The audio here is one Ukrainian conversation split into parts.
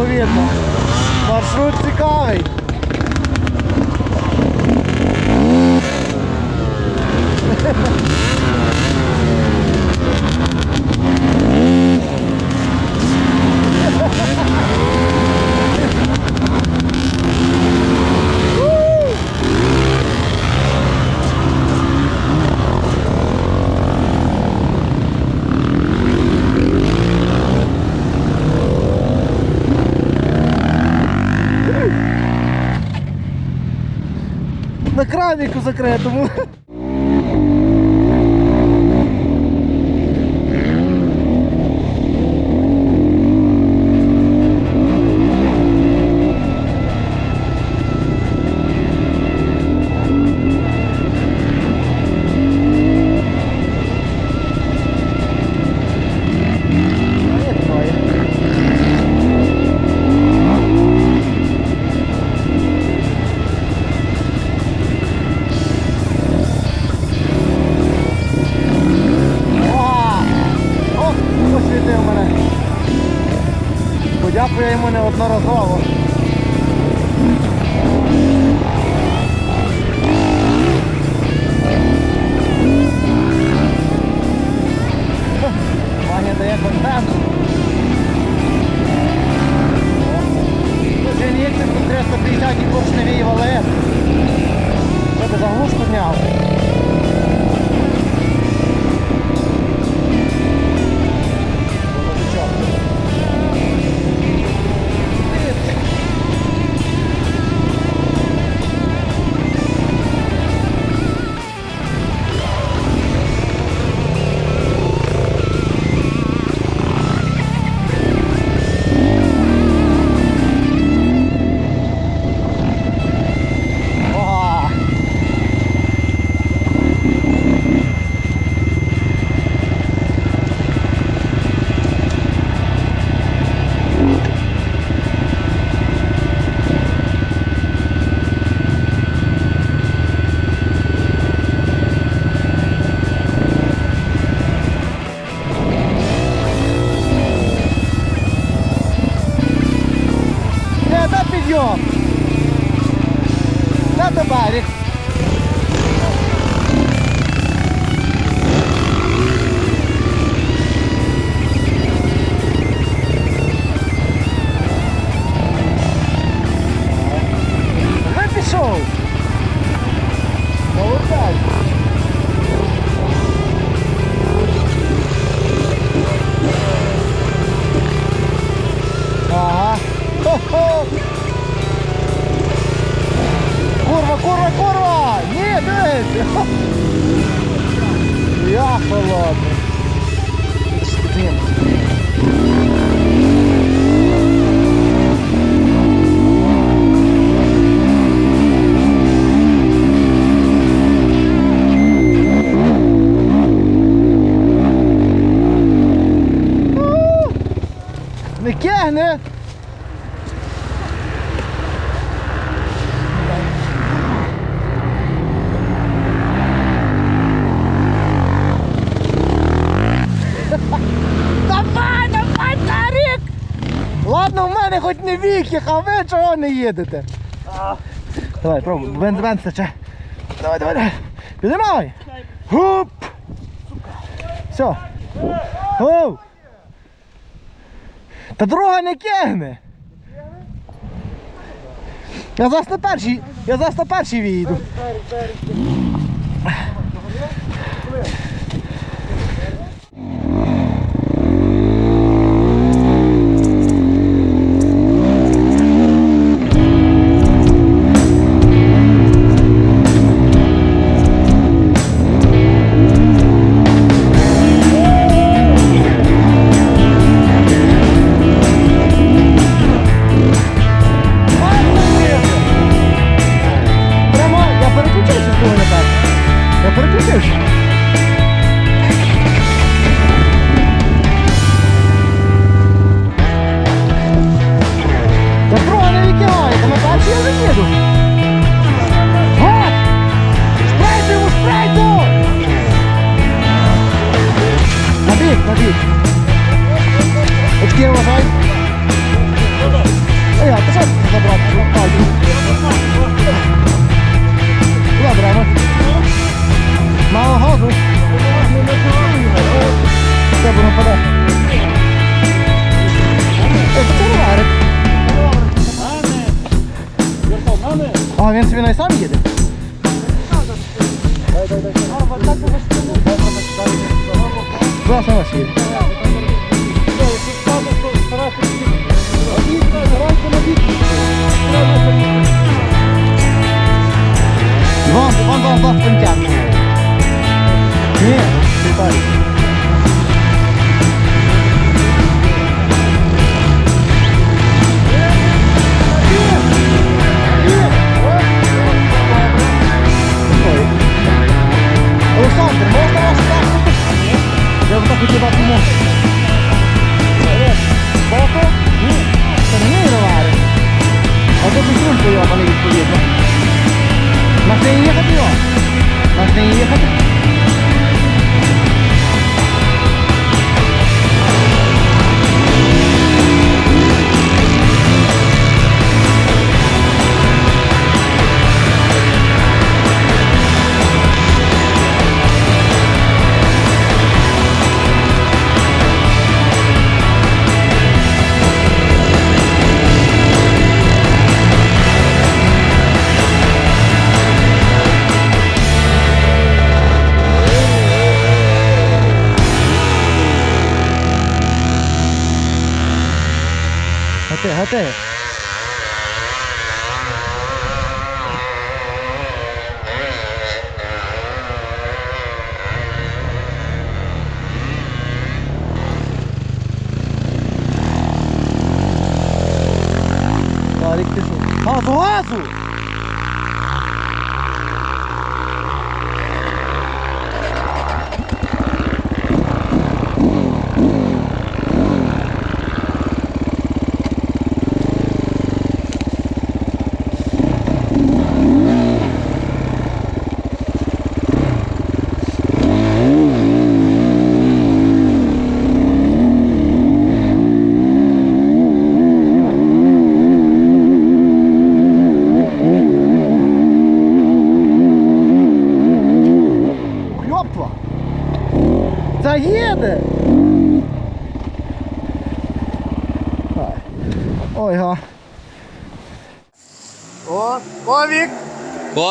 無理や。На кранику закритому. Ага. Хо-хо. Курва, курва, курва! Ні, дивись! Я холодний. Не кегне! Давай, давай, Тарік! Ладно, в мене хоч не віки, а ви чого не їдете? Давай, пробуй, бен, бен стече. Давай, давай, давай. Піднімай! Гуп! Все. Оу! Та дорога не кегне. Я зараз на перший, я зараз на першій виїду. А, він собі не сам їде? Куда сама їде? Вон, ওকে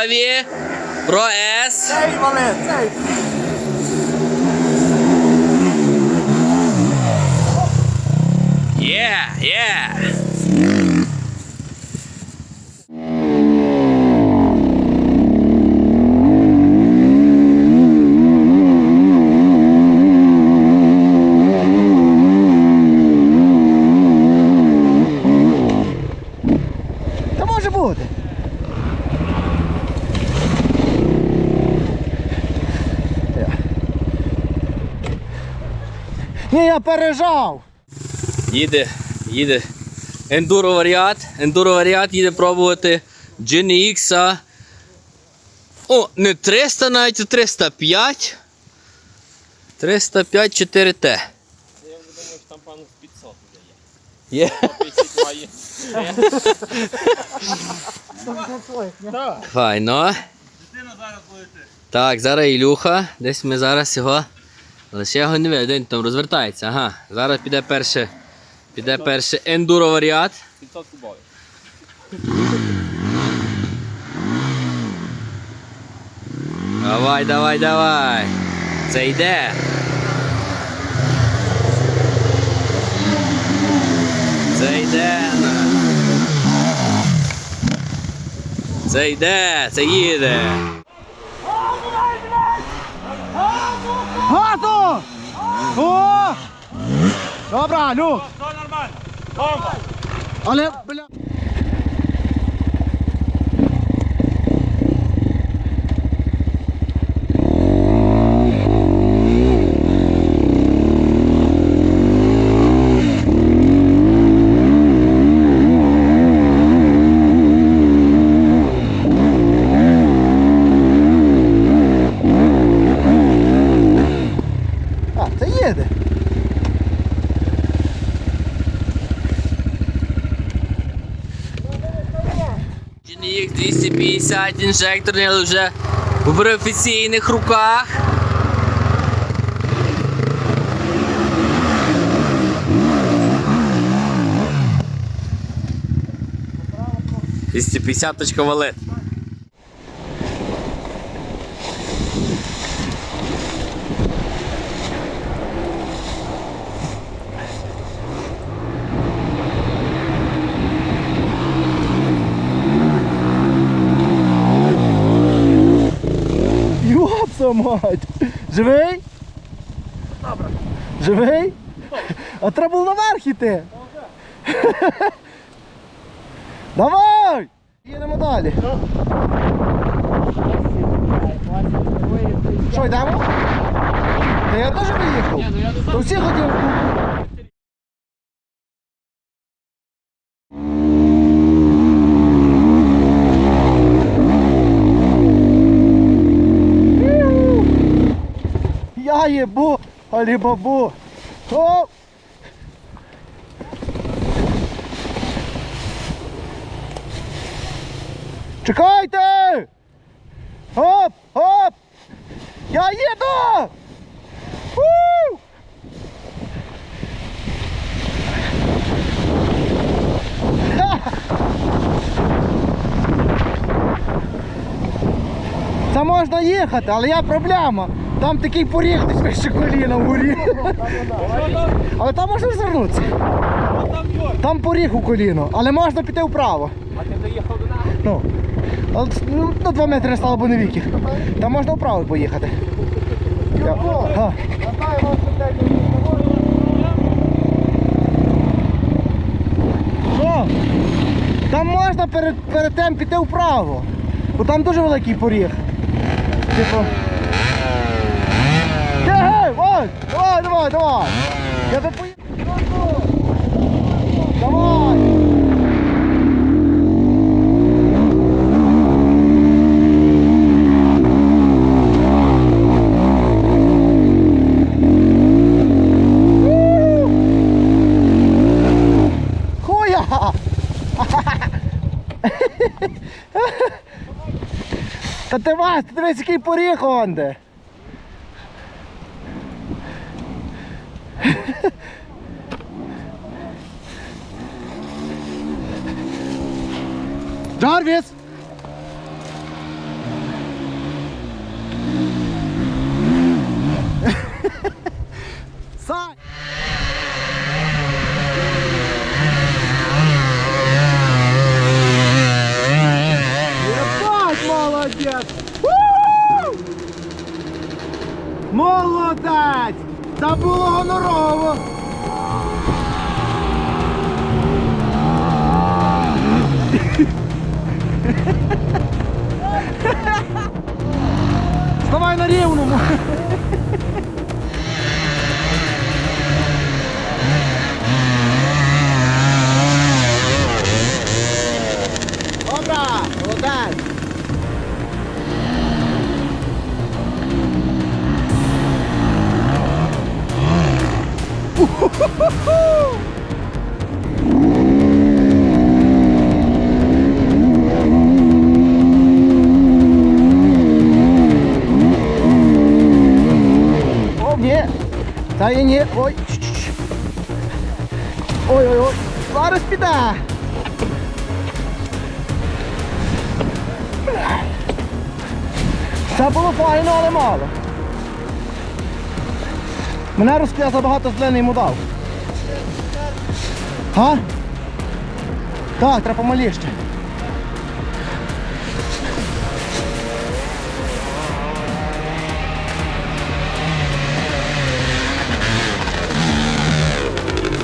Кові, про С. Цей вали, цей! Є, є. Та може бути. Я. Пережав. Їде, їде. Ендуро варіат. Ендуро варіат їде пробувати GNX. О, не 300 навіть, а 305. 305 4T. Я вже думаю, що там пану з 500 Є. 52 є. Файно. Так, зараз Ілюха. Десь ми зараз його. Але ще його не видно, він там розвертається. Ага. Зараз піде перше. Піде перше ендуро варіат. 500 кубових. Давай, давай, давай. Це йде. Це йде. Це йде, це їде. Газу! О! Добре, Люк! Все нормально. Бомба. Але, бля. А, це їде. GNX 250 інжекторний, але вже в професійних руках. 250 валет. Йопса мать! Живий? Добре. Живий? А треба було наверх іти. Давай! Їдемо далі. Що, йдемо? Та я теж приїхав. То всі хотіли. Я єбу, алібабу. Оп! Чекайте! Оп! Оп! Я їду! У! Це можна їхати, але є проблема. Там такий поріг десь вище коліна вгорі. Але там можна звернутися. Там поріг у коліно, але можна піти вправо. А ти доїхав до нас? Ну, на 2 метри стало б не віки. Там можна вправо поїхати. Що? Там можна перед, перед тим піти вправо. Бо там дуже великий поріг. Типу. Ой, давай, давай, давай. Я би поїхав. Давай. Та ти Вась, ти дивись, який поріг онде. Jarvis! Та є ні! Ой! Ой-ой-ой! Зараз піде! Це було файно, але мало. Мене розп'я забагато зелений йому дав. Га? Так, треба помаліще.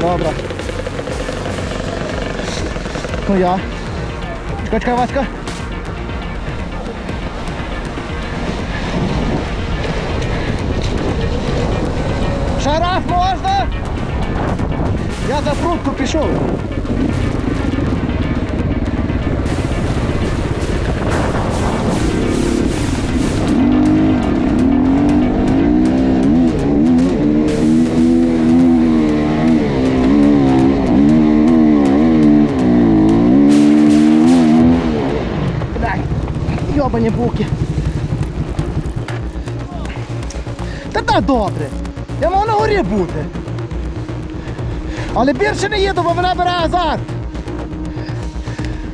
Добре. Ну я. Чекай, Васька. Шараф раз можна? Я за прутку пішов. Йобані буки. Та та добре. Я мав на горі бути. Але більше не їду, бо мене бере азарт.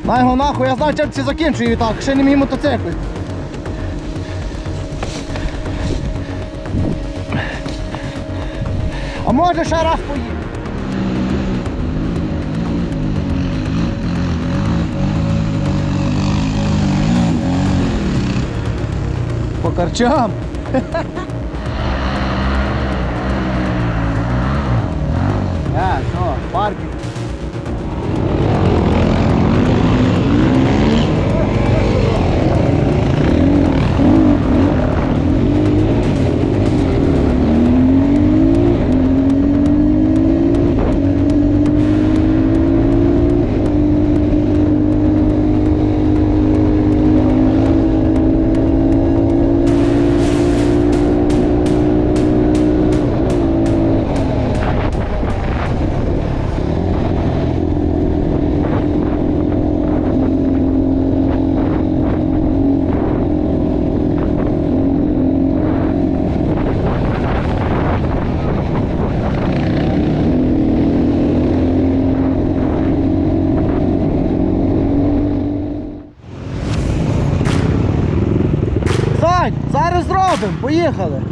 На його нахуй, я знаю, чим це закінчую так, ще не мій мотоцикл. А може ще раз поїду. Karçam. поїхали.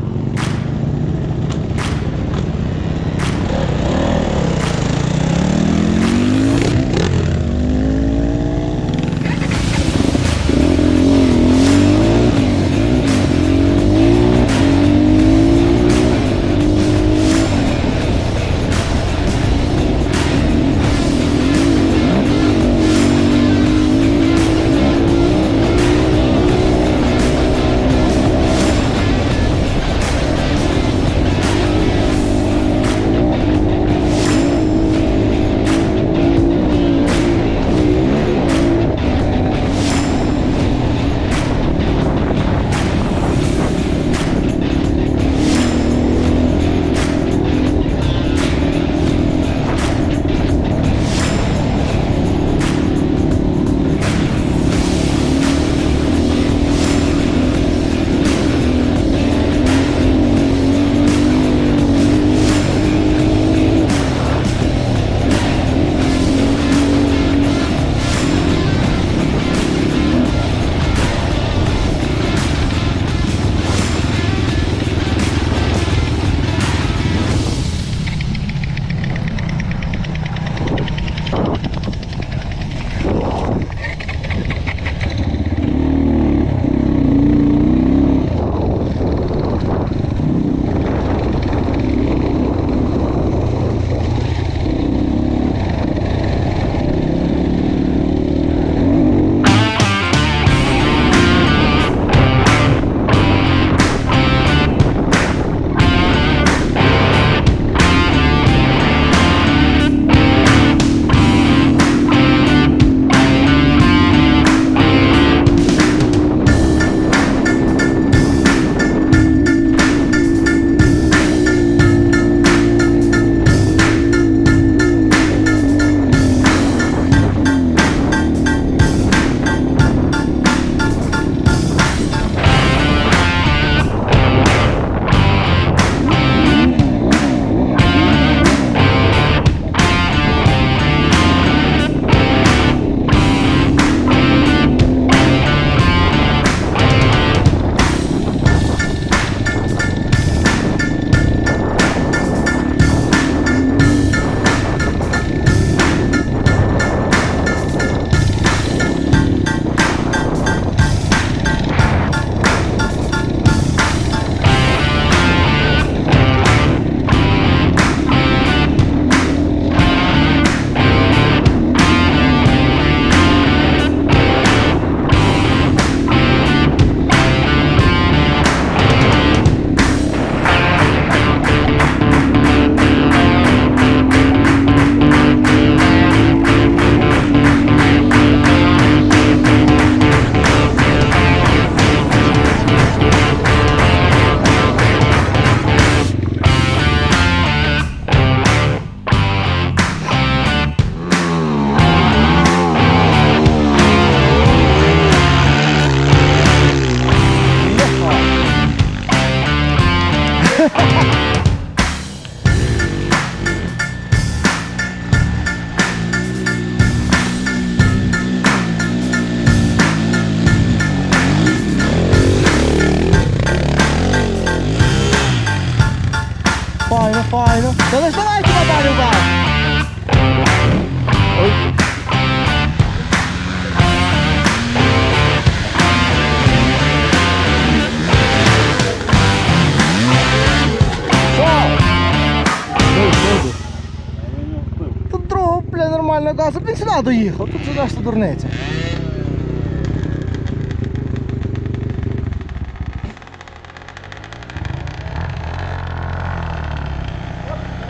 Сюди доїхав, тут же решта дурниця.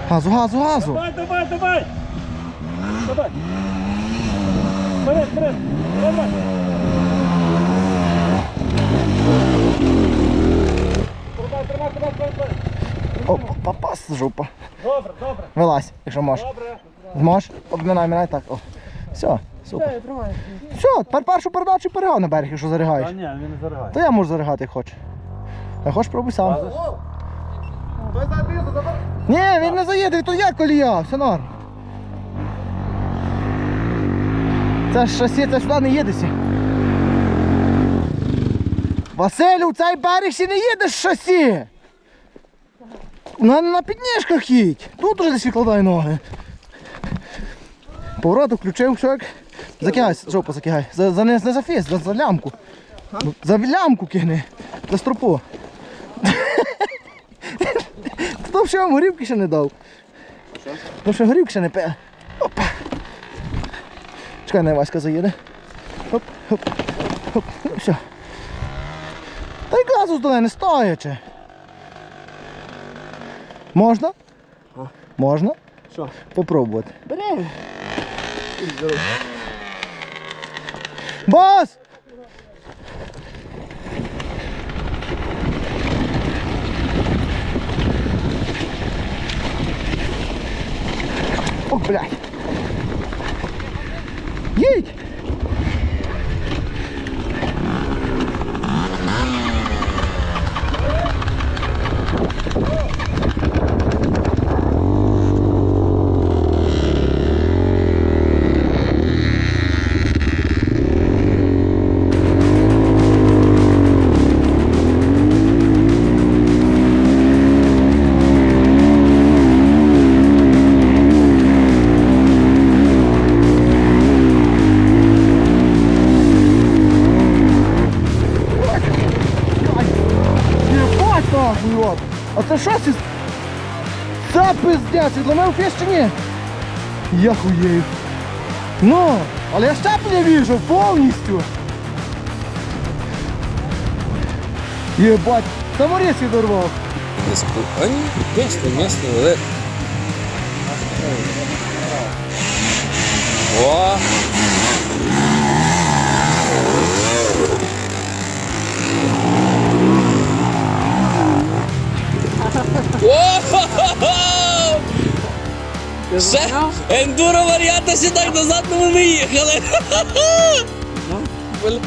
Газу, газу, газу. Давай, давай, давай! Давай! Вперед, вперед! Давай! Тримай, тримай, тримай, тримай, тримай! О, попас, жопа. Добре, добре, Вилазь, якщо можеш. добре. Зможеш? Обминай, минай так. О. Все, супер. Все, тепер першу передачу перегав на берег, якщо заригаєш. ні, він не заригає. То я можу заригати, як хочеш. А хочеш пробуй сам. Ні, він не заїде, то я колія, все норм. Це ж шасі, це сюди не їдеться. Василю, цей берег ще не їдеш шасі. На, на підніжках їдь. Тут уже десь відкладай ноги. Поворот включив, як. Закигай, жопу закигай. За, за, не, не за фіс, за, за лямку. Ну, За лямку кигни. За стропу. Хто ще вам горівки ще не дав? Хто ще горівки ще не пив? Опа. Чекай, не Васька заїде. Хоп, хоп, хоп. Ну все. Та й газу здоле не стоячи. Можна? Можна? Що? Попробувати. Бери. Бос! О, блядь. Їдь! Це що це? Це пиздець, чи ні? Я хуєю. Ну, але я щеплення віжу повністю. Єбать, саморіз відорвав. А ні, місто, але. О! Ще ендуро варіанта сідай назад, ну ми виїхали. Бля.